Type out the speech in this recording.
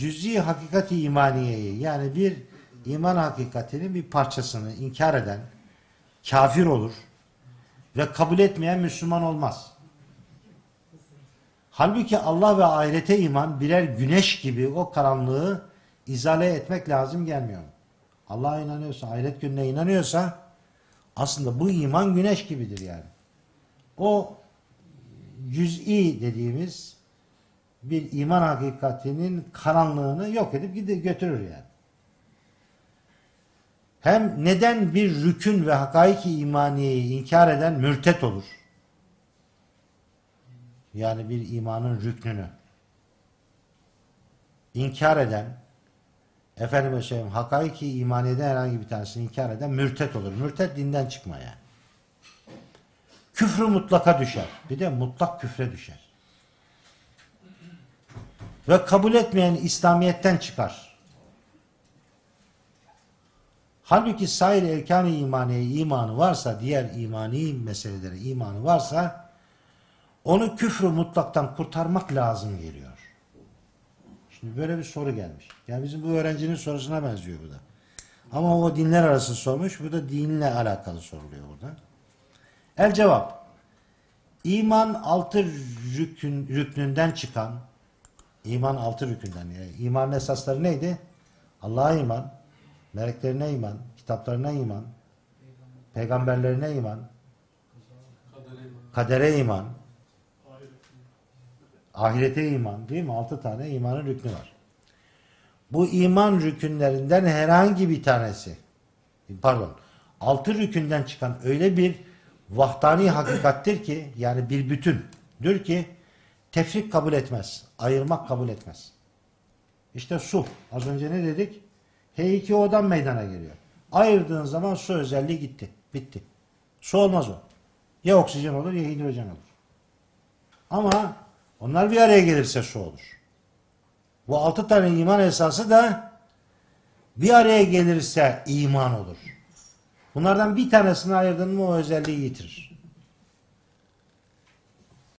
cüz'i hakikati imaniyeyi yani bir iman hakikatinin bir parçasını inkar eden kafir olur ve kabul etmeyen Müslüman olmaz. Halbuki Allah ve ahirete iman birer güneş gibi o karanlığı izale etmek lazım gelmiyor. Allah'a inanıyorsa, ahiret gününe inanıyorsa aslında bu iman güneş gibidir yani. O cüz'i dediğimiz bir iman hakikatinin karanlığını yok edip gide- götürür yani. Hem neden bir rükün ve hakaiki imaniyeyi inkar eden mürtet olur? Yani bir imanın rüknünü inkar eden efendime söyleyeyim hakaiki imaniyeden herhangi bir tanesini inkar eden mürtet olur. Mürtet dinden çıkma yani. Küfrü mutlaka düşer. Bir de mutlak küfre düşer. Ve kabul etmeyen İslamiyet'ten çıkar. Halbuki sair erkan-ı imaniye imanı varsa, diğer imani meselelere imanı varsa onu küfrü mutlaktan kurtarmak lazım geliyor. Şimdi böyle bir soru gelmiş. Yani bizim bu öğrencinin sorusuna benziyor bu da. Ama o dinler arası sormuş. Bu da dinle alakalı soruluyor burada. El cevap. İman altı rükün, rüknünden çıkan iman altı rükünden. Yani imanın esasları neydi? Allah'a iman, meleklerine iman, kitaplarına iman, peygamberlerine iman, kadere iman, ahirete iman değil mi? Altı tane imanın rüknü var. Bu iman rükünlerinden herhangi bir tanesi pardon altı rükünden çıkan öyle bir vahdani hakikattir ki yani bir bütündür ki tefrik kabul etmez. Ayırmak kabul etmez. İşte su. Az önce ne dedik? H2O'dan meydana geliyor. Ayırdığın zaman su özelliği gitti. Bitti. Su olmaz o. Ya oksijen olur ya hidrojen olur. Ama onlar bir araya gelirse su olur. Bu altı tane iman esası da bir araya gelirse iman olur. Bunlardan bir tanesini ayırdın mı o özelliği yitirir.